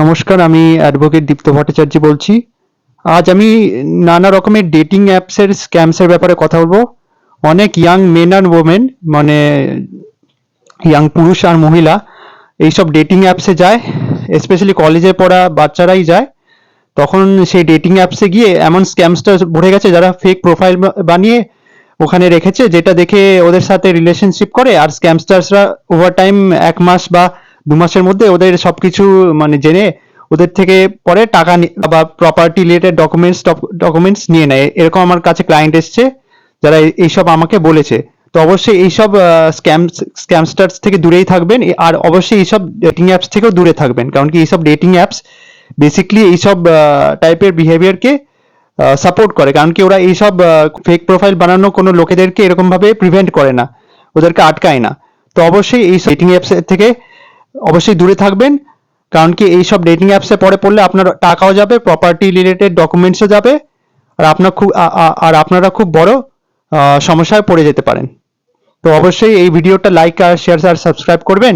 নমস্কার, আমি অ্যাডভোকেট দীপ্ত ভট্টাচার্য বলছি। আজ আমি নানা রকমের ডেটিং অ্যাপসের স্ক্যামসের ব্যাপারে কথা বলব। অনেক ইয়াং মেন আর ওমেন মানে ইয়াং পুরুষ আর মহিলা, এইসব ডেটিং অ্যাপসে যায় স্পেশালি কলেজে পড়া বাচ্চারাই যায়। তখন সেই ডেটিং অ্যাপসে গিয়ে এমন স্ক্যামসটা ভরে গেছে, যারা ফেক প্রোফাইল বানিয়ে ওখানে রেখেছে, যেটা দেখে ওদের সাথে রিলেশনশিপ করে। আর স্ক্যামস্টার্সরা ওভার টাইম এক মাস বা দু মাসের মধ্যে ওদের সবকিছু মানে জেনে ওদের থেকে পরে টাকা বা প্রপার্টি রিলেটেড ডকুমেন্টস ডকুমেন্টস নিয়ে নেয়। এরকম আমার কাছে ক্লায়েন্ট এসছে, যারা এই- এইসব আমাকে বলেছে। তো অবশ্যই এইসব স্ক্যাম স্ক্যামস্টার্স থেকে দূরেই থাকবেন আর অবশ্যই এইসব ডেটিং অ্যাপস থেকেও দূরে থাকবেন। কারণ কি এইসব ডেটিং অ্যাপস বেসিকলি এইসব টাইপের বিহেভিয়ারকে সাপোর্ট করে। কারণ কি ওরা এইসব ফেক প্রোফাইল বানানো কোনো লোকেদেরকে এরকমভাবে প্রিভেন্ট করে না। ওদেরকে আটকায় না। তো অবশ্যই এই ডেটিং অ্যাপস থেকে অবশ্যই দূরে থাকবেন, কারণ কি এইসব ডেটিং অ্যাপসে পরে পড়লে আপনার টাকাও যাবে প্রপার্টি রিলেটেড ডকুমেন্টসও যাবে, আর আপনার খুব আর আপনারা খুব বড় সমস্যায় পড়ে যেতে পারেন। তো অবশ্যই এই ভিডিওটা লাইক আর শেয়ার আর সাবস্ক্রাইব করবেন।